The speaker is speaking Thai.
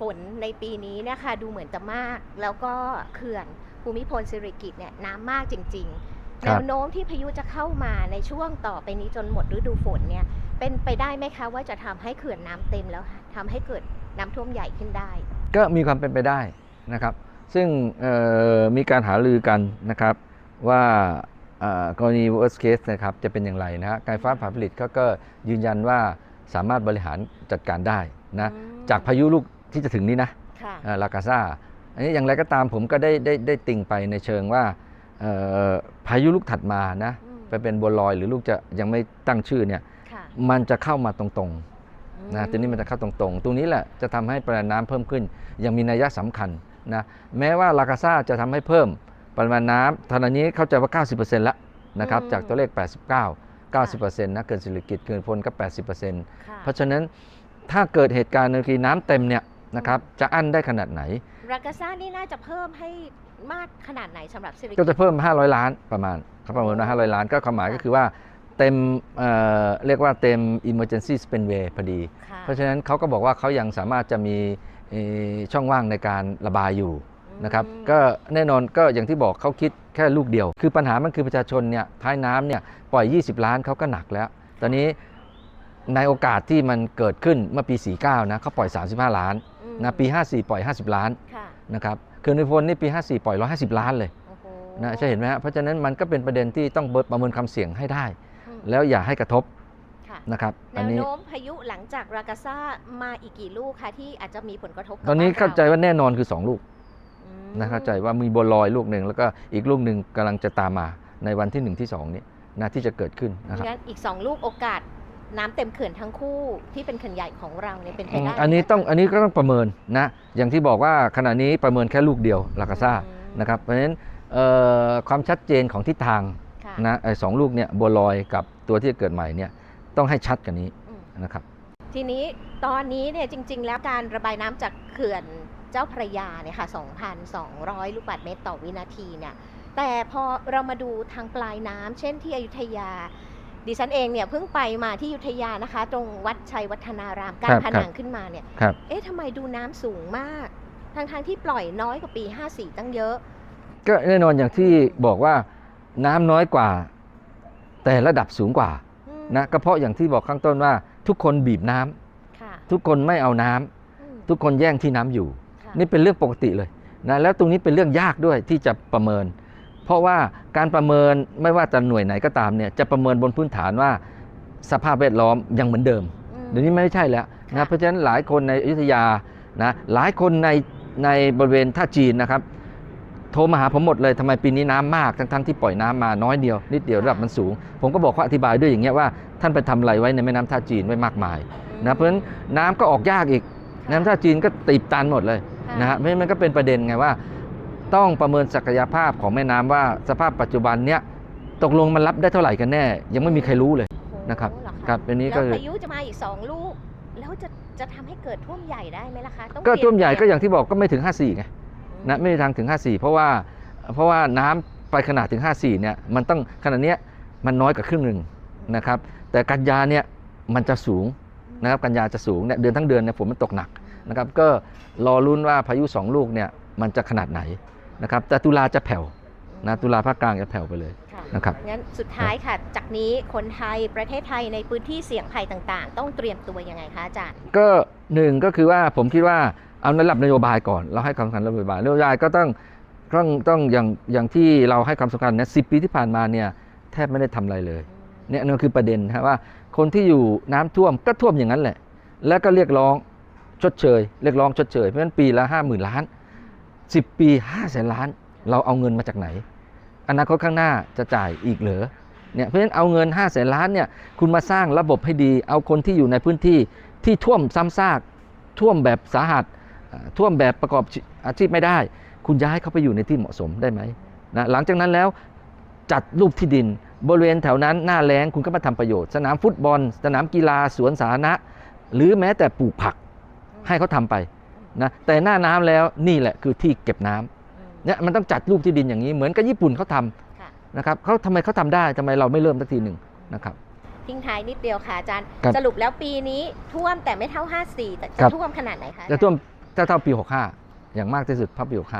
ฝนในปีนี้เนะคะดูเหมือนจะมาก แล้วก็เขื่อนภูมิพลสิริกิติ์เนี่ยน้ำมากจริงๆครัแนบวโน้มที่พายุจะเข้ามาในช่วงต่อไปนี้จนหมดฤดูฝนเนี่ยเป็นไปได้ไหมคะว่าจะทำให้เขื่อนน้ำเต็มแล้วทำให้เกิดน้ำท่วมใหญ่ขึ้นได้ ก็มีความเป็นไปได้นะครับ ซึ่งเอ่อมีการหารือกันนะครับว่าเอ่อกรณี worst case นะครับจะเป็นอย่างไรนะฮะการไฟฟ้าฝ่ายผลิตเขาก็ยืนยันว่าสามารถบริหารจัดการได้นะอืมจากพายุลูก ที่จะถึงนี้นะค่ะลากาซาอันนี้อย่างไรก็ตามผมก็ได้ได้ได้ติ่งไปในเชิงว่าเอ่อพายุลูกถัดมานะอืมไปเป็นบัวลอยหรือลูกจะยังไม่ตั้งชื่อเนี่ยค่ะมันจะเข้ามาตรงๆนะตัวนี้มันจะเข้าตรงๆ ตรงนี้แหละจะทำให้ปริมาณน้ำเพิ่มขึ้น ยังมีนัยสำคัญนะแม้ว่าลากาซาจะทำให้เพิ่มปริมาณน้ำตอนนี้เข้าใจว่า 90%แล้วนะครับอืมจากตัวเลข 89 90%นะเกินสิริกิตเกินพลก็ 80%ค่ะเพราะฉะนั้นถ้าเกิดเหตุการณ์ในกรณีน้ำเต็มเนี่ย นะครับ จะอั้นได้ขนาดไหน รากาซ่านี่น่าจะเพิ่มให้มากขนาดไหนสำหรับสิริก็จะเพิ่ม 500 ล้านประมาณเขาประเมินว่า500 ล้านก็ความหมายก็คือว่าเต็มเอ่อเรียกว่าเต็ม emergency spendway พอดี ค่ะเพราะฉะนั้นเขาก็บอกว่าเขายังสามารถจะมีเอ่อช่องว่างในการระบายอยู่ นะครับอืม ก็แน่นอนก็อย่างที่บอกเขาคิดแค่ลูกเดียว คือปัญหามันคือประชาชนเนี่ยท้ายน้ำเนี่ยปล่อย 20 ล้านเขาก็หนักแล้ว ตอนนี้ ในโอกาสที่มันเกิดขึ้นเมื่อปี 49 นะเขาปล่อย 35 ล้านอืมนะปี 54 ปล่อย 50 ล้านค่ะนะครับเขื่อนภูมิพลนี่ปี 54 ปล่อย 150 ล้านเลยโอ้โหนะใช่เห็นไหมฮะเพราะฉะนั้นมันก็เป็นประเด็นที่ต้องประเมินความเสี่ยงให้ได้อืมแล้วอย่าให้กระทบค่ะนะครับแนอันวนี้โน้มพายุหลังจากรากาซ่ามาอีกกี่ลูกคะที่อาจจะมีผลกระทบกับตอนนี้บ้เข้าใจรว่าแน่นอนคือ 2 ลูกอืมนะเข้าใจว่ามีบัวลอยลูกหนึ่งแล้วก็อีกลูกหนึ่งกำลังจะตามมาในวันที่1ที่2นี้นะที่จะเกิดขึ้นนะครับงั้นอีก 2 ลูกโอกาส น้ำเต็มเขื่อนทั้งคู่ที่เป็นเขื่อนใหญ่ของเราเนี่ยเป็นไปอืมได้อันนี้ไหมคะต้องอันนี้ก็ต้องประเมินนะอย่างที่บอกว่าขณะนี้ประเมินแค่ลูกเดียวลากาซ่าอืมนะครับเพราะฉะนั้นเอ่อความชัดเจนของทิศทางค่ะนะไอ้สองลูกเนี่ยบัวลอยกับตัวที่จะเกิดใหม่เนี่ยต้องให้ชัดกันนี้อืมนะครับ ทีนี้ตอนนี้เนี่ยจริง ๆ แล้วการระบายน้ำจากเขื่อนเจ้าพระยาเนี่ยค่ะ 2,200 ลูกบาศก์เมตรต่อวินาทีเนี่ยแต่พอเรามาดูทางปลายน้ำเช่นที่อยุธยา ดิฉันเองเนี่ยเพิ่งไปมาที่อยุธยานะคะ ตรงวัดชัยวัฒนารามกาครัรบผนังขึ้นมาเนี่ยครับเอ๊ะทำไมดูน้ำสูงมากทางทางๆที่ปล่อยน้อยกว่าปี 54 ตั้งเยอะ ก็แน่นอนอย่างที่บอกว่าน้ำน้อยกว่า แต่ระดับสูงกว่าอืมนะก็เพราะอย่างที่บอกข้างต้นว่า ทุกคนบีบน้ำค่ะทุกคนไม่เอาน้ำอืมทุกคนแย่งที่น้ำอยู่ค่ะนี่เป็นเรื่องปกติเลยนะแล้วตรงนี้เป็นเรื่องยากด้วยที่จะประเมิน เพราะว่าการประเมินไม่ว่าจะหน่วยไหนก็ตามเนี่ยจะประเมินบนพื้นฐานว่าสภาพแวดล้อมยังเหมือนเดิมอืมเดี๋ยวนี้ไม่ใช่แล้วค่ะนะเพราะฉะนั้นหลายคนในอยุธยานะหลายคนในในบริเวณท่าจีนนะครับโทรมาหาผมหมดเลยทำไมปีนี้น้ำมากทั้งๆที่ปล่อยน้ำมาน้อยเดียวนิดเดียวระดับมันสูง ผมก็บอกเขาอธิบายด้วยอย่างเงี้ยว่าท่านไปทำอะไรไว้ในแม่น้ำท่าจีนไว้มากมายนะเพราะฉะนั้นน้ำก็ออกยากอีก น้ำท่าจีนก็ตีบตันหมดเลยค่ะนะฮะเพราะฉะนั้นมันก็เป็นประเด็นไงว่า ต้องประเมินศักยภาพของแม่น้ำว่าสภาพปัจจุบันเนี้ยตกลงมันรับได้เท่าไหร่กันแน่ ยังไม่มีใครรู้เลยโอ้โหนะครับเหอคะครับอันนี้ก็แล้วพายุจะมาอีกสองลูก แล้วจะจะทำให้เกิดท่วมใหญ่ได้ไหมล่ะคะต้องก็เตรียท่วมใหญ่ก็เตรีอย่างที่บอกก็ไม่ถึง 54ไงอืมนะไม่มีทางถึง 54 เพราะว่าเพราะว่าน้ำไปขนาดถึง 54 เนี่ยมันต้องขนาดเนี้ยมันน้อยกว่าครึ่งหนึ่งนะครับ แต่กันยาเนี่ยมันจะสูงนะครับกันยาจะสูงเนี่ยเดือนทั้งเดือนเนี่ยฝนมันตกหนักนะครับก็รอลุ้นว่าพายุสองลูกเนี่ย มันจะขนาดไหนนะครับแต่ตุลาจะแผ่วนะตุลาภาคกลางจะแผ่วไปเลยค่ะนะครับงั้นสุดท้ายค่ะจากนี้คนไทยประเทศไทยในพื้นที่เสี่ยงภัยต่างๆ ต้องเตรียมตัวยังไงคะอาจารย์ก็หนึ่งก็คือว่าผมคิดว่าเอาในระดับนโยบายก่อน เราให้ความสำคัญนโยบายนโยบายก็ต้องต้องต้องอย่างอย่างที่เราให้ความสำคัญเนี่ยสิปีที่ผ่านมาเนี่ยแทบไม่ได้ทำอะไรเลยเนี่ยนั่นคือประเด็นนะว่าคนที่อยู่น้ำท่วมก็ท่วมอย่างนั้นแหละ แล้วก็เรียกร้องชดเชย เรียกร้องชดเชยเพราะฉะนั้นปีละห้าหมื่นล้าน 10 ปี5้าแสนล้าน เราเอาเงินมาจากไหน อนาคตข้างหน้าจะจ่ายอีกเหรอเนี่ยเพราะฉะนั้นเอาเงิน5้าแสนล้านเนี่ยคุณมาสร้างระบบให้ดี เอาคนที่อยู่ในพื้นที่ที่ท่วมซ้ำซากท่วมแบบสาหัสท่วมแบบประกอบอาชีพไม่ได้ คุณย้ายเขาไปอยู่ในที่เหมาะสมได้ไหมนะหลังจากนั้นแล้วจัดรูปที่ดิน บริเวณแถวนั้นหน้าแล้งคุณก็มาทำประโยชน์ สนามฟุตบอล สนามกีฬาสวนสาธารณะ หรือแม้แต่ปลูกผักให้เขาทำไป นะแต่หน้าน้ำแล้วนี่แหละคือที่เก็บน้ำอืมเนี่ยมันต้องจัดรูปที่ดินอย่างนี้เหมือนกับญี่ปุ่นเขาทค่ะำนะครับเขาทำไมเขาทำได้ทำไมเราไม่เริ่มสักทีหนึ่งนะครับทิ้งท้ายนิดเดียวค่ะอาจารย์ครับสรุปแล้วปีนี้ท่วมแต่ไม่เท่า 54แต่ครัจะบท่วมขนาดไหนคะจะท่วมถ้าเท่าปี 65 อย่างมากที่สุดเท่าปี 65